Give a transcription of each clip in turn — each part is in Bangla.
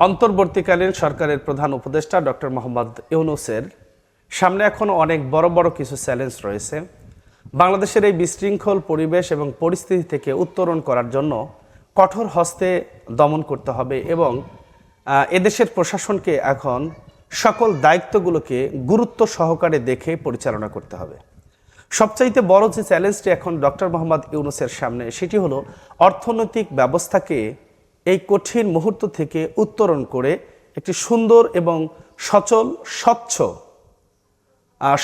অন্তর্বর্তীকালীন সরকারের প্রধান উপদেষ্টা ডক্টর মোহাম্মদ ইউনুসের সামনে এখনও অনেক বড় বড় কিছু চ্যালেঞ্জ রয়েছে। বাংলাদেশের এই বিশৃঙ্খল পরিবেশ এবং পরিস্থিতি থেকে উত্তরণ করার জন্য কঠোর হস্তে দমন করতে হবে এবং এদেশের প্রশাসনকে এখন সকল দায়িত্বগুলোকে গুরুত্ব সহকারে দেখে পরিচালনা করতে হবে। সবচাইতে বড় যে চ্যালেঞ্জটি এখন ডক্টর মোহাম্মদ ইউনুসের সামনে, সেটি হলো অর্থনৈতিক ব্যবস্থাকে এই কঠিন মুহূর্ত থেকে উত্তরণ করে একটি সুন্দর এবং সচল, স্বচ্ছ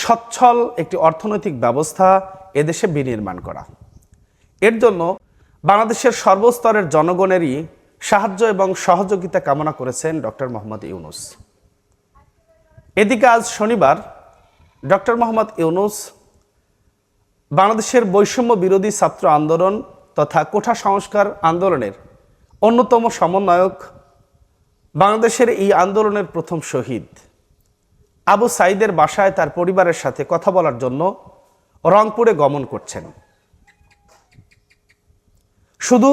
সচ্ছল একটি অর্থনৈতিক ব্যবস্থা এদেশে বিনির্মাণ করা। এর জন্য বাংলাদেশের সর্বস্তরের জনগণেরই সাহায্য এবং সহযোগিতা কামনা করেছেন ডক্টর মোহাম্মদ ইউনুস। এদিকে আজ শনিবার ডক্টর মোহাম্মদ ইউনুস বাংলাদেশের বৈষম্য বিরোধী ছাত্র আন্দোলন তথা কোঠা সংস্কার আন্দোলনের অন্যতম সমন্বয়ক বাংলাদেশের এই আন্দোলনের প্রথম শহীদ। আবু সাইদের বাসায় তার পরিবারের সাথে কথা বলার জন্য রংপুরে গমন করছেন। শুধু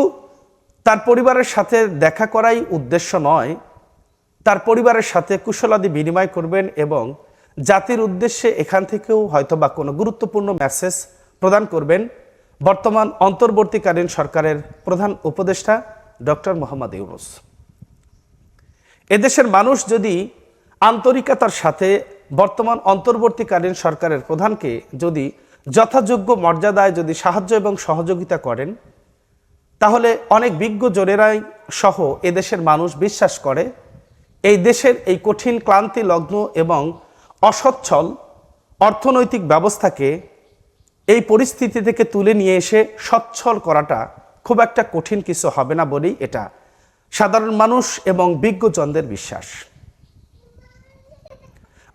তার পরিবারের সাথে দেখা করাই উদ্দেশ্য নয়, তার পরিবারের সাথে কুশলাদি বিনিময় করবেন এবং জাতির উদ্দেশ্যে এখান থেকেও হয়তোবা কোনো গুরুত্বপূর্ণ মেসেজ প্রদান করবেন। বর্তমান অন্তর্বর্তীকালীন সরকারের প্রধান উপদেষ্টা ডক্টর মোহাম্মদ ইউনুস। এদেশের মানুষ যদি আন্তরিকতার সাথে বর্তমান অন্তর্বর্তীকালীন সরকারের প্রধানকে যদি যথাযোগ্য মর্যাদায় যদি সাহায্য এবং সহযোগিতা করেন, তাহলে অনেক বিজ্ঞ জনেরাই সহ এদেশের মানুষ বিশ্বাস করে, এই দেশের এই কঠিন ক্লান্তি লগ্ন এবং অসচ্ছল অর্থনৈতিক ব্যবস্থাকে এই পরিস্থিতি থেকে তুলে নিয়ে এসে সচ্ছল করাটা খুব একটা কঠিন কিছু হবে না বলেই এটা। সাধারণ মানুষ এবং বিজ্ঞজনদের বিশ্বাস।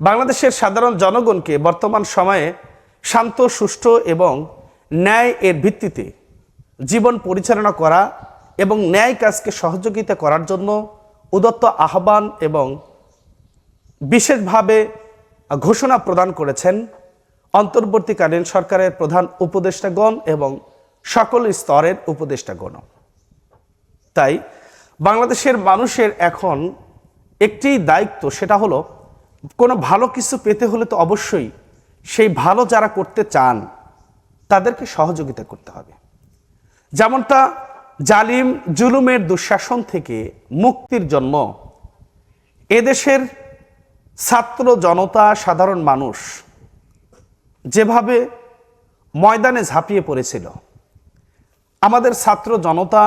বাংলাদেশের সাধারণ জনগণকে বর্তমান সময়ে শান্ত, সুষ্ঠু এবং ন্যায় এর ভিত্তিতে জীবন পরিচালনা করা এবং ন্যায় কাজকে সহযোগিতা করার জন্য উদত্ত আহ্বান এবং বিশেষভাবে ঘোষণা প্রদান করেছেন অন্তর্বর্তীকালীন সরকারের প্রধান উপদেষ্টাগণ এবং সকল স্তরের উপদেষ্টাগণ তাই বাংলাদেশের মানুষের এখন একটি দায়িত্ব, সেটা হলো কোনো ভালো কিছু পেতে হলে তো অবশ্যই সেই ভালো যারা করতে চান, তাদেরকে সহযোগিতা করতে হবে। যেমনটা জালিম জুলুমের দুঃশাসন থেকে মুক্তির জন্ম, এদেশের ছাত্র জনতা, সাধারণ মানুষ যেভাবে ময়দানে ঝাঁপিয়ে পড়েছিল আমাদের ছাত্র জনতা,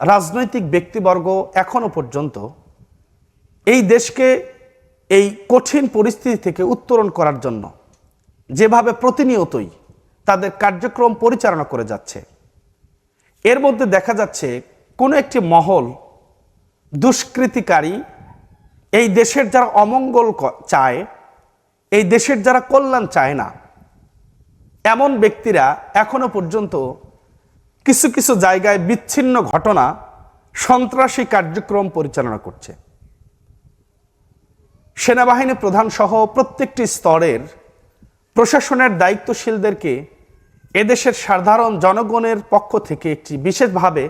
রাজনৈতিক ব্যক্তিবর্গ এখনও পর্যন্ত এই দেশকে এই কঠিন পরিস্থিতি থেকে উত্তরণ করার জন্য যেভাবে প্রতিনিয়তই তাদের কার্যক্রম পরিচালনা করে যাচ্ছে, এর মধ্যে দেখা যাচ্ছে কোনো একটি মহল দুষ্কৃতিকারী এই দেশের যারা অমঙ্গল চায়, এই দেশের যারা কল্যাণ চায় না, এমন ব্যক্তিরা এখনও পর্যন্ত কিছু কিছু জায়গায় বিচ্ছিন্ন ঘটনা সন্ত্রাসী কার্যক্রম পরিচালনা করছে। সেনাবাহিনী প্রধান সহ প্রত্যেকটি স্তরের প্রশাসনের দায়িত্বশীলদেরকে এদেশের সাধারণ জনগণের পক্ষ থেকে একটি বিশেষভাবে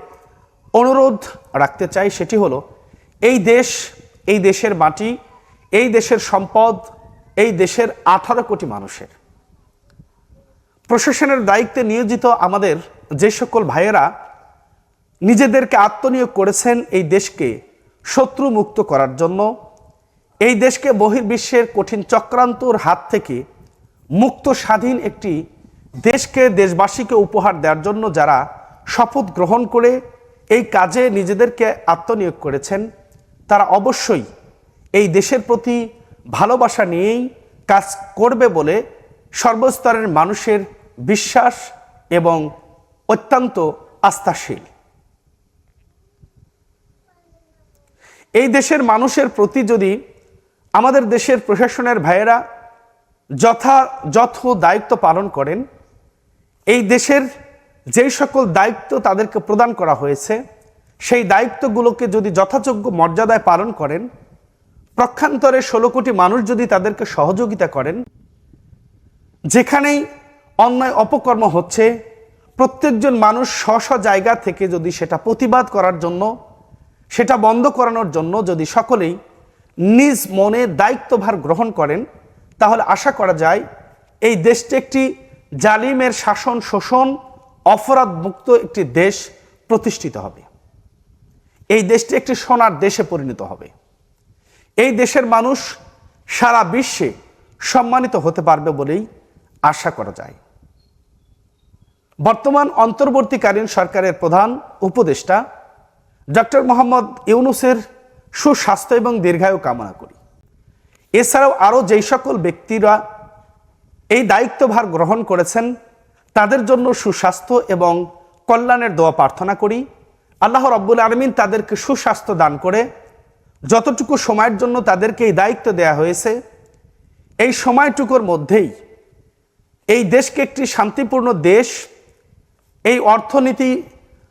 অনুরোধ রাখতে চাই, সেটি হলো, এই দেশ, এই দেশের মাটি, এই দেশের সম্পদ, এই দেশের আঠারো কোটি মানুষের। প্রশাসনের দায়িত্বে নিয়োজিত আমাদের যে সকল ভাইয়েরা নিজেদেরকে আত্মনিয়োগ করেছেন এই দেশকে শত্রু মুক্ত করার জন্য, এই দেশকে বহির্বিশ্বের কঠিন চক্রান্তর হাত থেকে মুক্ত স্বাধীন একটি দেশকে, দেশবাসীকে উপহার দেওয়ার জন্য যারা শপথ গ্রহণ করে এই কাজে নিজেদেরকে আত্মনিয়োগ করেছেন, তারা অবশ্যই এই দেশের প্রতি ভালোবাসা নিয়েই কাজ করবে বলে সর্বস্তরের মানুষের বিশ্বাস এবং অত্যন্ত আস্থাশীল। এই দেশের মানুষের প্রতি যদি আমাদের দেশের প্রশাসনের ভাইয়েরা যথাযথ দায়িত্ব পালন করেন, এই দেশের যেই সকল দায়িত্ব তাদেরকে প্রদান করা হয়েছে, সেই দায়িত্বগুলোকে যদি যথাযোগ্য মর্যাদায় পালন করেন, প্রক্ষান্তরে ষোলো কোটি মানুষ যদি তাদেরকে সহযোগিতা করেন, যেখানেই অন্যায় অপকর্ম হচ্ছে প্রত্যেকজন মানুষ স্ব স্ব জায়গা থেকে যদি সেটা প্রতিবাদ করার জন্য, সেটা বন্ধ করানোর জন্য যদি সকলেই নিজ মনে দায়িত্বভার গ্রহণ করেন, তাহলে আশা করা যায় এই দেশটি একটি জালিমের শাসন শোষণ অপরাধ মুক্ত একটি দেশ প্রতিষ্ঠিত হবে। এই দেশটি একটি সোনার দেশে পরিণত হবে। এই দেশের মানুষ সারা বিশ্বে সম্মানিত হতে পারবে বলেই আশা করা যায়। বর্তমান অন্তর্বর্তীকালীন সরকারের প্রধান উপদেষ্টা ডক্টর মোহাম্মদ ইউনুসের সুস্বাস্থ্য এবং দীর্ঘায়ু কামনা করি। এছাড়াও আরও যেই সকল ব্যক্তিরা এই দায়িত্বভার গ্রহণ করেছেন, তাদের জন্য সুস্বাস্থ্য এবং কল্যাণের দোয়া প্রার্থনা করি। আল্লাহ রব্বুল আলমিন তাদেরকে সুস্বাস্থ্য দান করে, যতটুকু সময়ের জন্য তাদেরকে এই দায়িত্ব দেয়া হয়েছে, এই সময়টুকুর মধ্যেই এই দেশকে একটি শান্তিপূর্ণ দেশ এই অর্থনীতি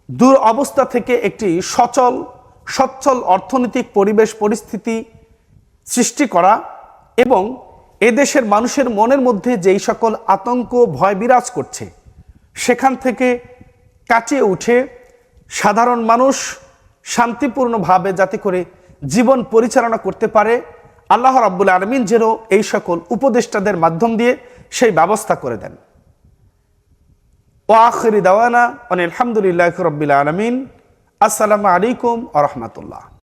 দূর অবস্থা থেকে একটি সচল, সচ্ছল অর্থনৈতিক পরিবেশ পরিস্থিতি সৃষ্টি করা এবং এদেশের মানুষের মনের মধ্যে যেই সকল আতঙ্ক ভয় বিরাজ করছে, সেখান থেকে কাটিয়ে উঠে সাধারণ মানুষ শান্তিপূর্ণভাবে যাতে করে জীবন পরিচালনা করতে পারে, আল্লাহ রাব্বুল আলমিন যেন এই সকল উপদেষ্টাদের মাধ্যম দিয়ে সেই ব্যবস্থা করে দেন। ও আখরি দাওয়ানা আলহামদুলিল্লাহ রবিল আলমিন। আসসালামু আলাইকুম আ রহমতুল্লাহ।